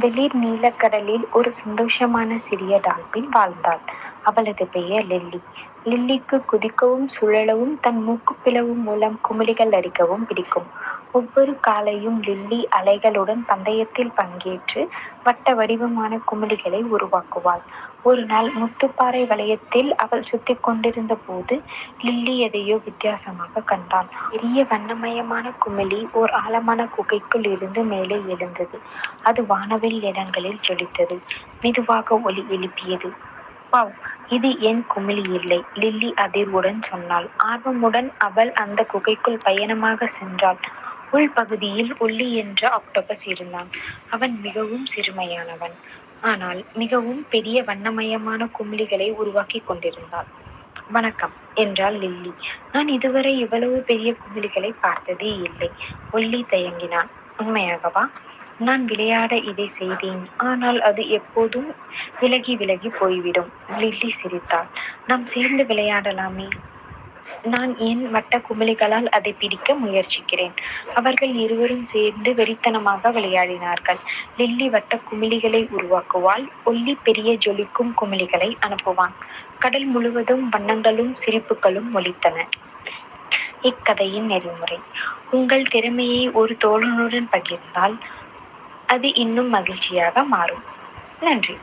வெளிர் நீலக்கடலில் ஒரு சந்தோஷமான சிறிய டால்பின் வாழ்ந்தாள். அவளது பெயர் லில்லி. லில்லிக்கு குதிக்கவும் சுழலவும் தன் மூக்குப்பிளவு மூலம் குமிழிகள் அடிக்கவும் பிடிக்கும். ஒவ்வொரு காலையும் லில்லி அலைகளுடன் பந்தயத்தில் பங்கேற்று வட்ட வடிவமான குமிழிகளை உருவாக்குவாள். ஒரு நாள் முத்துப்பாறை வளையத்தில் அவள் சுத்திக் கொண்டிருந்தபோது லில்லி எதையோ வித்தியாசமாக கண்டாள். பெரிய வண்ணமயமான குமிழி ஓர் ஆழமான குகைக்குள் இருந்து மேலே எழுந்தது. அது வானவில் இடங்களில் ஜொலித்தது. மெதுவாக ஒலி எழுப்பியது. வாவ் இது என் குமிழி இல்லை லில்லி அதிர்வுடன் சொன்னாள். ஆர்வமுடன் அவள் அந்த குகைக்குள் பயணமாக சென்றாள். உள்பகுதியில் ஒல்லி என்ற ஆக்டோபஸ் இருந்தான். அவன் மிகவும் சிறுமையானவன். ஆனால் மிகவும் பெரிய வண்ணமயமான குமிழிகளை உருவாக்கி கொண்டிருந்தான். வணக்கம் என்றாள் லில்லி. நான் இதுவரை இவ்வளவு பெரிய குமிழிகளை பார்த்ததே இல்லை. ஒல்லி தயங்கினான். உண்மையாகவா? நான் விளையாட இதை செய்தேன். ஆனால் அது எப்போதும் விலகி விலகி போய்விடும். லில்லி சிரித்தாள். நாம் சேர்ந்து விளையாடலாமே. நான் என் வட்ட குமிழிகளால் அதை பிடிக்க முயற்சிக்கிறேன். அவர்கள் இருவரும் சேர்ந்து வெறித்தனமாக விளையாடினார்கள். லில்லி வட்ட குமிழிகளை உருவாக்குவாள். ஒல்லி பெரிய ஜொலிக்கும் குமிழிகளை அனுப்புவான். கடல் முழுவதும் வண்ணங்களும் சிரிப்புகளும் ஒலித்தன. இக்கதையின் நெறிமுறை உங்கள் திறமையை ஒரு தோழனுடன் பகிர்ந்தால் அது இன்னும் மகிழ்ச்சியாக மாறும். நன்றி.